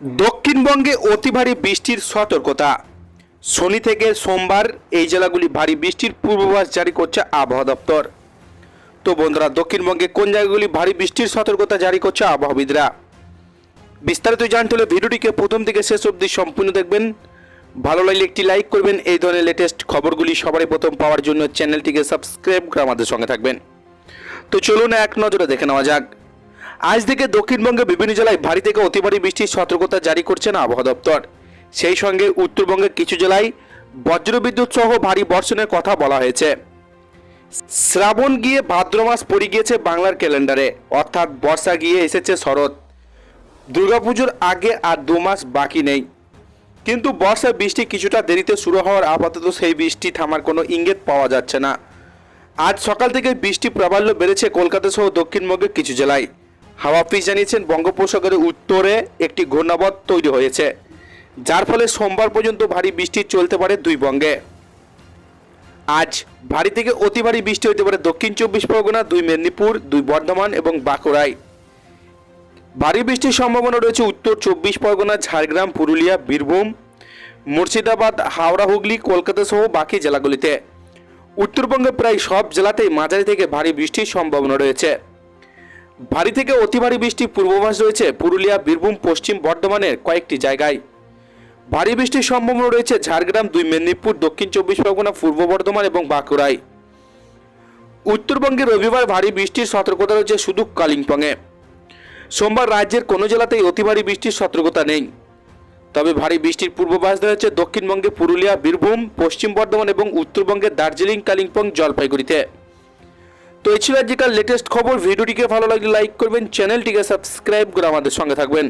দক্ষিণবঙ্গে অতি ভারী বৃষ্টির সতর্কতা। শনি থেকে সোমবার এই জেলাগুলি ভারী বৃষ্টির পূর্বাভাস জারি করছে আবহাওয়া দপ্তর। তো বন্ধুরা, দক্ষিণবঙ্গে কোন জায়গাগুলি ভারী বৃষ্টির সতর্কতা জারি করছে আবহাওয়াবিদরা? বিস্তারিত জানতে হলে ভিডিওটিকে প্রথম থেকে শেষ অবধি সম্পূর্ণ দেখবেন। ভালো লাগলে একটি লাইক করবেন, এই ধরনের লেটেস্ট খবরগুলি সবারই প্রথম পাওয়ার জন্য চ্যানেলটিকে সাবস্ক্রাইব করে আমাদের সঙ্গে থাকবেন। তো চলুন এক নজরে দেখে নেওয়া যাক। আজ থেকে দক্ষিণবঙ্গে বিভিন্ন জেলায় ভারী থেকে অতি ভারী বৃষ্টির সতর্কতা জারি করছেন আবহাওয়া দপ্তর। সেই সঙ্গে উত্তরবঙ্গের কিছু জেলায় বজ্রবিদ্যুৎ সহ ভারী বর্ষণের কথা বলা হয়েছে। শ্রাবণ গিয়ে ভাদ্র মাস পড়ে গিয়েছে বাংলার ক্যালেন্ডারে, অর্থাৎ বর্ষা গিয়ে এসেছে শরৎ। দুর্গাপুজোর আগে আর দু মাস বাকি নেই। কিন্তু বর্ষা বৃষ্টি কিছুটা দেরিতে শুরু হওয়ার আপাতত সেই বৃষ্টি থামার কোনো ইঙ্গিত পাওয়া যাচ্ছে না। আজ সকাল থেকে বৃষ্টি প্রাবল্য বেড়েছে কলকাতা সহ দক্ষিণবঙ্গের কিছু জেলায়। হাওয়া অফিস জানিয়েছেন বঙ্গোপসাগরের উত্তরে একটি ঘূর্ণাবধ তৈরি হয়েছে, যার ফলে সোমবার পর্যন্ত ভারী বৃষ্টি চলতে পারে দুই বঙ্গে। আজ ভারী থেকে অতি ভারী বৃষ্টি হতে পারে দক্ষিণ চব্বিশ পরগনা, দুই মেদিনীপুর, দুই বর্ধমান এবং বাঁকুড়ায়। ভারী বৃষ্টির সম্ভাবনা রয়েছে উত্তর চব্বিশ পরগনা, ঝাড়গ্রাম, পুরুলিয়া, বীরভূম, মুর্শিদাবাদ, হাওড়া, হুগলি, কলকাতা সহ বাকি জেলাগুলিতে। উত্তরবঙ্গে প্রায় সব জেলাতেই মাঝারি থেকে ভারী বৃষ্টির সম্ভাবনা রয়েছে। ভারী থেকে অতি ভারী বৃষ্টির পূর্বাভাস রয়েছে। পুরুলিয়া, বীরভূম, পশ্চিম বর্ধমানের কয়েকটি জায়গায়। ভারী বৃষ্টির সম্ভাবনা রয়েছে ঝাড়গ্রাম, দুই মেদিনীপুর, দক্ষিণ চব্বিশ পরগনা, পূর্ব বর্ধমান এবং বাঁকুড়ায়। উত্তরবঙ্গে রবিবার ভারী বৃষ্টির সতর্কতা রয়েছে শুধু কালিম্পংয়ে। সোমবার রাজ্যের কোনো জেলাতেই অতি ভারী বৃষ্টির সতর্কতা নেই। তবে ভারী বৃষ্টির পূর্বাভাস দেওয়া দক্ষিণবঙ্গে পুরুলিয়া, বীরভূম, পশ্চিম বর্ধমান এবং উত্তরবঙ্গের দার্জিলিং, কালিম্পং, জলপাইগুড়িতে। তো এই ছিল আজকাল লেটেস্ট খবর। ভিডিওটিকে ভালো লাগলে লাইক করবেন চ্যানেলটিকে সাবস্ক্রাইব করে আমাদের সঙ্গে থাকবেন।